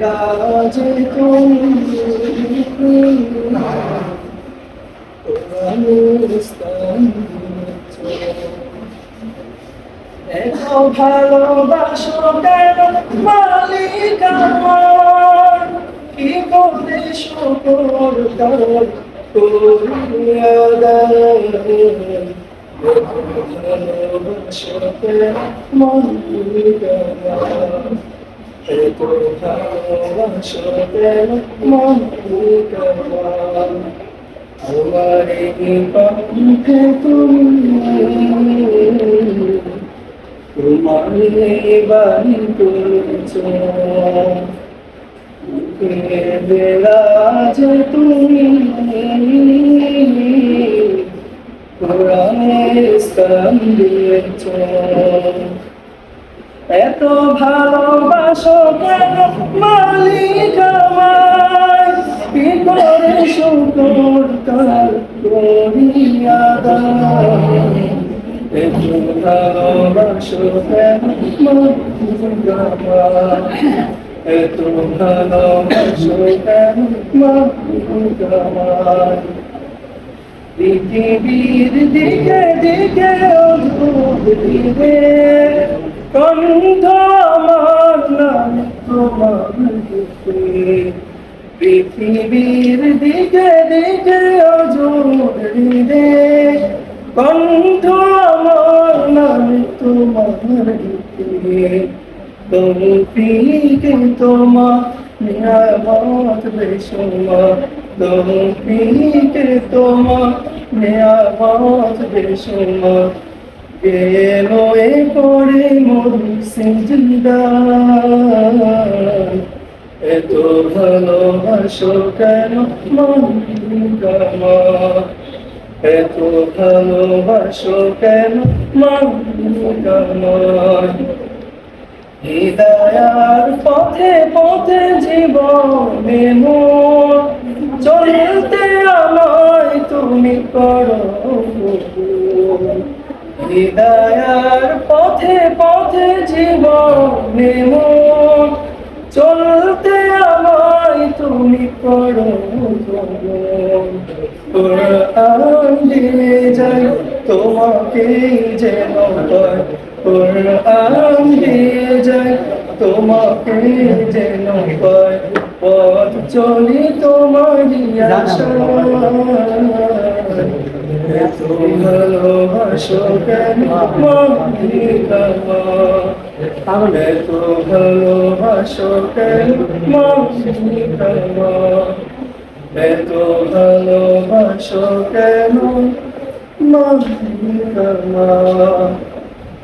রাজ এত ভালোবাসো কেন মালিক আমার কি করে শুকর আমার পক্ষে তুমি তোমার বাড়ি করেছ বেড়াজ তুমি কোরআনে স্থান দিয়েছ এত ভালোবাসো কেন মালিক আমার কি করে শুকর তার করিয়া এত ভালোবাসো কেন মালিক এত ভালোবাসো কেন মালিক পৃথিবীর দিকে দিকে দিবে কণ্ঠ আমার নাম তোমার পৃথিবীর দিকে দিকে অজুড়ে কণ্ঠ আমার নাম তোমার দিকে তৌফিকে তোমার নিয়ামত বেশুমা তৌফিকে তোমার নিয়ামত বেশুমা গেলো এ পড়ে মোর সিজদা এত ভালোবাসো কেন মালিক এত ভালোবাসো কেন আমার? হৃদয়ার পথে পথে জীবনে মোর চলতে আমায় তুমি করো হৃদয়ার পথে পথে জীবনে মোর চলতে আমায় তুমি করো কোরআন দিয়ে যাই তোমাকে যেন কোরআন দিয়ে যাই তোমাকে যেন পাই পথ চলি তোমারই আশা ভালোবাসো কেন এত ভালোবাসো কেন এত ভালোবাসো কেন? মালিক আমার